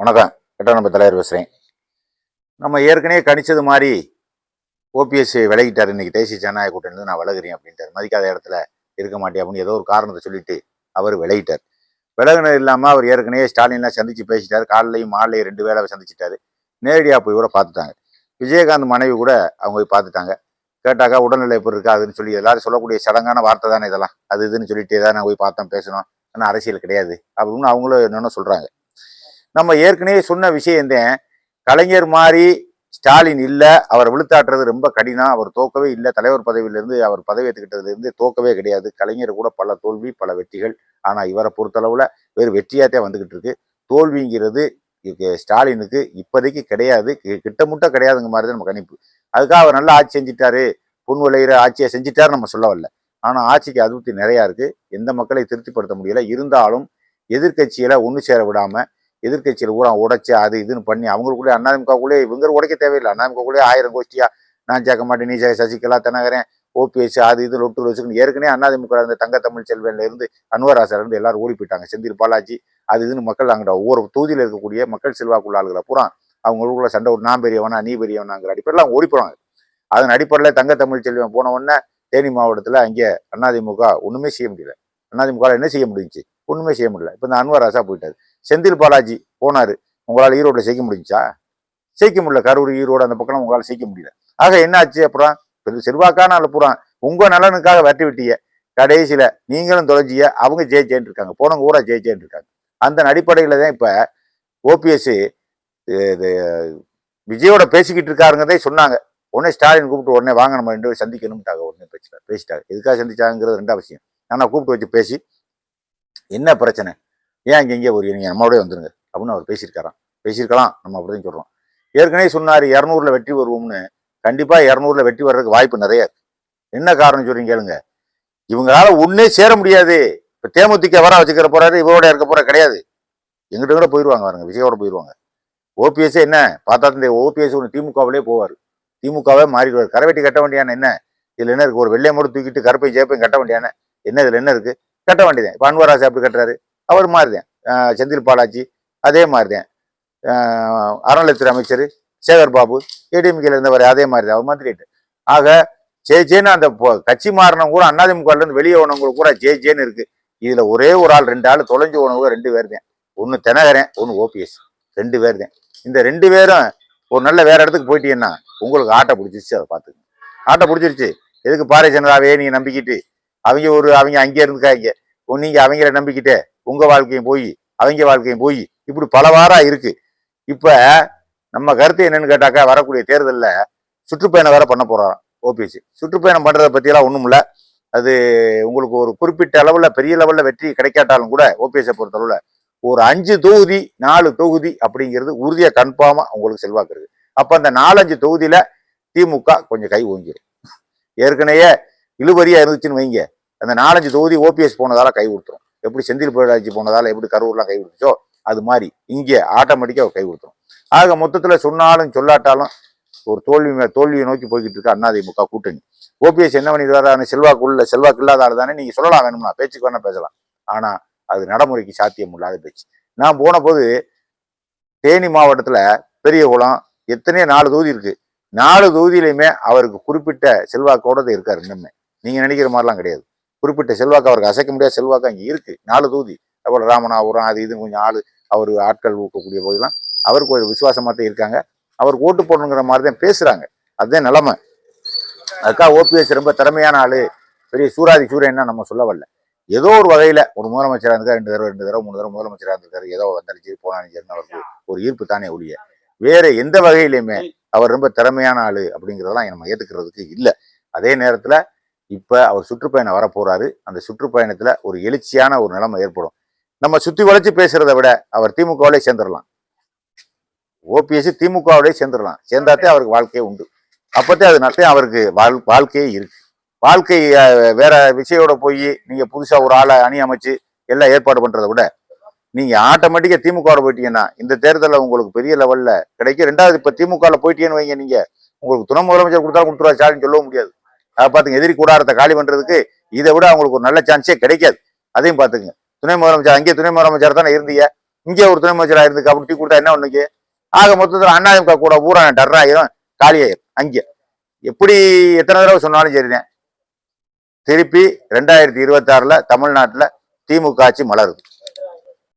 வணக்கம். கட்ட நம்பர் தலைவர் பேசுகிறேன் நம்ம ஏற்கனவே கணிச்சது மாதிரி ஓபிஎஸ் விலகிட்டார். இன்னைக்கு தேசிய ஜனநாயக கூட்டணியில நான் விலகுறேன் அப்படின்ட்டார். மதிக்காத இடத்துல இருக்க மாட்டேன் அப்படின்னு ஏதோ ஒரு காரணத்தை சொல்லிட்டு அவர் விலகிட்டார். விலகினது இல்லாமல் அவர் ஏற்கனவே ஸ்டாலின்லாம் சந்திச்சு பேசிட்டார். காலையும் மாலையும் ரெண்டு வேளை சந்திச்சிட்டாரு. நேரடியாக போய் கூட பார்த்துட்டாங்க. விஜயகாந்த் மனைவி கூட அவங்க போய் பார்த்துட்டாங்க. கேட்டாக்கா உடல்நிலை எப்படி இருக்கா? அதுன்னு சொல்லி எல்லாரும் சொல்லக்கூடிய சடங்கான வார்த்தை தானே இதெல்லாம். அது இதுன்னு சொல்லிட்டு தான் நான் போய் பார்த்தோம் பேசணும் ஆனால் அரசியல் கிடையாது அப்படின்னு அவங்களும் என்னென்ன சொல்கிறாங்க நம்ம ஏற்கனவே சொன்ன விஷயம் தான் கலைஞர் மாதிரி ஸ்டாலின் இல்லை அவர் விழுத்தாட்டுறது ரொம்ப கடினம் அவர் தோக்கவே இல்லை தலைவர் பதவியிலிருந்து அவர் பதவி ஏற்றுக்கிட்டதுலேருந்து தோக்கவே கிடையாது. கலைஞர் கூட பல தோல்வி பல வெற்றிகள் ஆனால் இவரை பொறுத்தளவில் வேறு வெற்றியாகத்தான் வந்துக்கிட்டு இருக்கு தோல்விங்கிறது ஸ்டாலினுக்கு இப்போதைக்கு கிடையாது கிட்டமுட்ட கிடையாதுங்க மாதிரி தான் நம்ம கணிப்பு. அதுக்காக அவர் நல்லா ஆட்சி செஞ்சிட்டாரு புன் விளையிற ஆட்சியை செஞ்சிட்டாரு நம்ம சொல்ல வரல. ஆனால் ஆட்சிக்கு அதிருப்தி நிறையா இருக்குது எந்த மக்களை திருப்திப்படுத்த முடியல. இருந்தாலும் எதிர்கட்சியில் ஒன்று சேர விடாமல் எதிர்க்கட்சியில் ஊரா உடைச்சு அது இதுன்னு பண்ணி அவங்களுக்குள்ளே அண்ணாதிமுகக்குள்ளே இவங்க உடைக்க தேவையில்லை. அண்ணாதிமுகக்குள்ளே ஆயிரம் கோஷ்டியா நான் சேர்க்க மாட்டேன் நீ சே- சசிகலா தினகரன் ஓபிஎஸ் அது இது லொட்டு வச்சுக்கணும் ஏற்கனவே அண்ணாதிமுக இருந்த தங்க தமிழ் செல்வன்ல இருந்து அன்வராசர் இருந்து எல்லாரும் ஓடி போயிட்டாங்க. செந்தில் பாலாஜி அது இதுன்னு மக்கள் அங்கிட்ட ஒவ்வொரு தொகுதியில் இருக்கக்கூடிய மக்கள் செல்வாக்குள்ள ஆளுகளை பூரா அவங்களுக்குள்ள சண்டை ஒரு நான் பெரியவனா நீ பெரியவனாங்கிற அடிப்படையில் ஓடி போறாங்க. அதன் அடிப்படையில் தங்க தமிழ் செல்வன் போன உடனே தேனி மாவட்டத்தில் அங்கே அதிமுக ஒன்றுமே செய்ய முடியல. அதிமுக என்ன செய்ய முடிஞ்சுச்சு? ஒன்றுமே செய்ய முடியல. இப்போ இந்த அன்வராசா போயிட்டாரு. செந்தில் பாலாஜி போனார். உங்களால் ஈரோட்டில் செய்ய முடிஞ்சா? ஜெயிக்க முடியல. கரூர் ஈரோடு அந்த பக்கம் உங்களால் செய்ய முடியல. ஆக என்னாச்சு அப்புறம்? பெரிய செல்வாக்கான ஆளு பூரா. உங்கள் நலனுக்காக வெட்டி விட்டிய கடைசியில் நீங்களும் தொலைஞ்சிய அவங்க ஜெயிச்சேன்னு இருக்காங்க. போனவங்க ஊரா ஜெயிச்சேன்னு இருக்காங்க. அந்த அடிப்படையில் தான் இப்போ ஓபிஎஸ் இது விஜயோட பேசிக்கிட்டு இருக்காருங்கிறதே சொன்னாங்க. உடனே ஸ்டாலின் கூப்பிட்டு உடனே வாங்க நம்ம ரெண்டு பேரும் சந்திக்கணும்ட்டாங்க. உடனே பேசிட்டாங்க பேசிட்டாங்க எதுக்காக சந்திச்சாங்கிறது ரெண்டாவது விஷயம். ஆனா கூப்பிட்டு வச்சு பேசி என்ன பிரச்சனை? ஏன் இங்கே இங்கே ஒரு நீங்கள் நம்மளோடய வந்துருங்க. அப்படின்னு அவர் பேசியிருக்காராம். பேசியிருக்கலாம். நம்ம அப்படிதான் சொல்கிறோம் ஏற்கனவே சொன்னார் இரநூறுல வெற்றி வருவோம்னு. கண்டிப்பாக இரநூறுல வெற்றி வர்றதுக்கு வாய்ப்பு நிறைய என்ன காரணம் சொல்றீங்க கேளுங்க. இவங்களால ஒன்றே சேர முடியாது. இப்போ தேமுதிக வர வச்சுக்கிற போறாரு இவரோட இருக்க போற கிடையாது. எங்கிட்ட கூட போயிடுவாங்க பாருங்க விஜயோட போயிடுவாங்க ஓபிஎஸ் என்ன? பார்த்தா இந்த ஓபிஎஸ் ஒன்று திமுகவிலே போவார். திமுகவே மாறிடுவார். கரவெட்டி கட்ட வேண்டியான என்ன? இதில் என்ன இருக்குது ஒரு வெள்ளை மூடு தூக்கிட்டு கருப்பை ஜெயப்பையும் கட்ட வேண்டியான என்ன இதில் என்ன இருக்குது கட்ட வேண்டியதான் இப்போ அன்வராசி அப்படி கட்டுறாரு? அவர் மாறுதேன். செந்தில் பாலாஜி அதே மாதிரிதான் ஆஹ் அறநிலையத்துறை அமைச்சர் சேகர் பாபு ஏடிஎம்கேல இருந்தவர் அதே மாதிரி தான் அவர் மாதிரி ஆக ஜே ஜேன்னு அந்த கட்சி மாறினவங்க கூட அண்ணாதிமுகலேருந்து வெளியே ஓனவங்க கூட ஜே ஜேன்னு இருக்கு. இதுல ஒரே ஒரு ஆள் ரெண்டு ஆள் தொலைஞ்சு ஓனவங்க ரெண்டு பேர் தான் ஒன்று தினகரன் ஒன்று ஓபிஎஸ். ரெண்டு பேர் தான் இந்த ரெண்டு பேரும் ஒரு நல்ல வேற இடத்துக்கு போயிட்டீங்கன்னா உங்களுக்கு ஆட்டை பிடிச்சிருச்சு அதை பார்த்துங்க ஆட்டை பிடிச்சிருச்சு. எதுக்கு பாரதிய ஜனதாவே நீங்கள் நம்பிக்கிட்டு அவங்க ஒரு அவங்க அங்கே இருந்துக்காங்க. நீங்க அவங்கள நம்பிக்கிட்டே உங்க வாழ்க்கையும் போய் அவங்க வாழ்க்கையும் போய் இப்படி பல வாரம் இருக்கு. இப்ப நம்ம கருத்து என்னன்னு கேட்டாக்கா வரக்கூடிய தேர்தலில் சுற்றுப்பயணம் வேற பண்ண போறோம் ஓபிஎஸ் சுற்றுப்பயணம் பண்றதை பத்தியெல்லாம் ஒண்ணும் இல்ல. அது உங்களுக்கு ஒரு குறிப்பிட்ட அளவுல பெரிய லெவல்ல வெற்றி கிடைக்காட்டாலும் கூட ஓபிஎஸ்ஸை பொறுத்தளவுல ஒரு அஞ்சு தொகுதி நாலு தொகுதி அப்படிங்கிறது உறுதியாக கன்ஃபார்மா உங்களுக்கு செல்வாக்கு இருக்கு அப்ப அந்த நாலஞ்சு தொகுதியில திமுக கொஞ்சம் கை ஓங்கிடும் ஏற்கனவே இழுபறியா இருந்துச்சுன்னு வைங்க. அந்த நாலஞ்சு தொகுதி ஓபிஎஸ் போனதால கை கொடுத்துரும். எப்படி செந்தில் பாலாஜி போனதால எப்படி கரூர்லாம் கை கொடுத்துச்சோ அது மாதிரி இங்கே ஆட்டோமேட்டிக்காக கை கொடுத்துரும். ஆக மொத்தத்தில் சொன்னாலும் சொல்லாட்டாலும் ஒரு தோல்வி மே- தோல்வியை நோக்கி போய்கிட்டு இருக்க அதிமுக கூட்டணி. ஓபிஎஸ் என்ன பண்ணிடுறாரு அந்த செல்வாக்கு உள்ள செல்வாக்கு இல்லாத ஆள் தானே நீங்கள் சொல்லலாம் வேணும்னா. பேச்சுக்கு வேணா பேசலாம். ஆனால் அது நடைமுறைக்கு சாத்தியம் இல்லாத பேச்சு. நான் போன போது தேனி பெரிய குளம் எத்தனையோ நாலு தொகுதி இருக்கு. நாலு தொகுதியிலையுமே அவருக்கு குறிப்பிட்ட செல்வாக்கோட தான் இருக்காரு இன்னுமே. நீங்கள் நினைக்கிற மாதிரிலாம் கிடையாது. குறிப்பிட்ட செல்வாக்கு அவருக்கு அசைக்க முடியாத செல்வாக்கு அங்கே இருக்கு. நாலு தொகுதி. அவ்வளோ ராமநாபுரம் அது இது கொஞ்சம் ஆள் அவர் ஆட்கள் ஊக்கக்கூடிய போதெல்லாம் அவருக்கு ஒரு விசுவாசமாக தான் இருக்காங்க. அவருக்கு ஓட்டு போடணுங்கிற மாதிரி தான் பேசுறாங்க. அதுதான் நிலைமை. அதுக்காக ஓபிஎஸ் ரொம்ப திறமையான ஆளு. பெரிய சூராதி சூரியன்னா நம்ம சொல்ல வரல. ஏதோ ஒரு வகையில ஒரு முதலமைச்சராக இருந்தா ரெண்டு தடவை ரெண்டு தடவை மூணு தடவை முதலமைச்சராக இருந்திருக்காரு. ஏதோ வந்தாலும் போனாலும் அவருக்கு ஒரு ஈர்ப்பு தானே ஒழிய. வேற எந்த வகையிலையுமே அவர் ரொம்ப திறமையான ஆளு அப்படிங்கிறதெல்லாம் நம்ம ஏற்றுக்கிறதுக்கு இல்லை. அதே நேரத்துல இப்ப அவர் சுற்றுப்பயணம் வர போறாரு அந்த சுற்றுப்பயணத்துல ஒரு எழுச்சியான ஒரு நிலைமை ஏற்படும். நம்ம சுத்தி வளைச்சு பேசுறதை விட அவர் திமுகவிலே சேர்ந்துடலாம் ஓபிஎஸ் திமுகவிலே சேர்ந்துடலாம் சேர்ந்தாத்தே அவருக்கு வாழ்க்கையே உண்டு. அப்பத்தே அது நட்டே அவருக்கு வாழ் வாழ்க்கையே இருக்கு. வாழ்க்கை வேற விஷயோட போய் நீங்க புதுசா ஒரு ஆளை அணி அமைச்சு எல்லாம் ஏற்பாடு பண்றதை விட நீங்க ஆட்டோமேட்டிக்கா திமுகவோட போயிட்டீங்கன்னா இந்த தேர்தலில் உங்களுக்கு பெரிய லெவல்ல கிடைக்கும். ரெண்டாவது இப்ப திமுகவில் போயிட்டீங்கன்னு வைங்க நீங்க. உங்களுக்கு துணை முதலமைச்சர் கொடுத்தாலும் கொடுத்துருவா ஸ்டாலின் சொல்லவும் முடியாது. பார்த்துங்க எதிரி கூடாரத்தை காலி பண்றதுக்கு இதை விட அவங்களுக்கு ஒரு நல்ல சான்ஸே கிடைக்காது. அதையும் பார்த்துங்க துணை முதலமைச்சர் அங்கேயே துணை முதலமைச்சர் தானே இருந்தீங்க இங்கே ஒரு துணை முதலமைச்சராக இருந்து அப்படி டீ கொடுத்தா என்ன ஒண்ணுக்கு ஆக மொத்தத்தில் அண்ணாதிமுக கூட பூரா டர் ஆயிரும் காலியாயிரும். அங்கே. எப்படி எத்தனை தடவை சொன்னாலும் சரிதான் திருப்பி ரெண்டாயிரத்தி இருபத்தாறுல தமிழ்நாட்டில் திமுக ஆட்சி மலருது.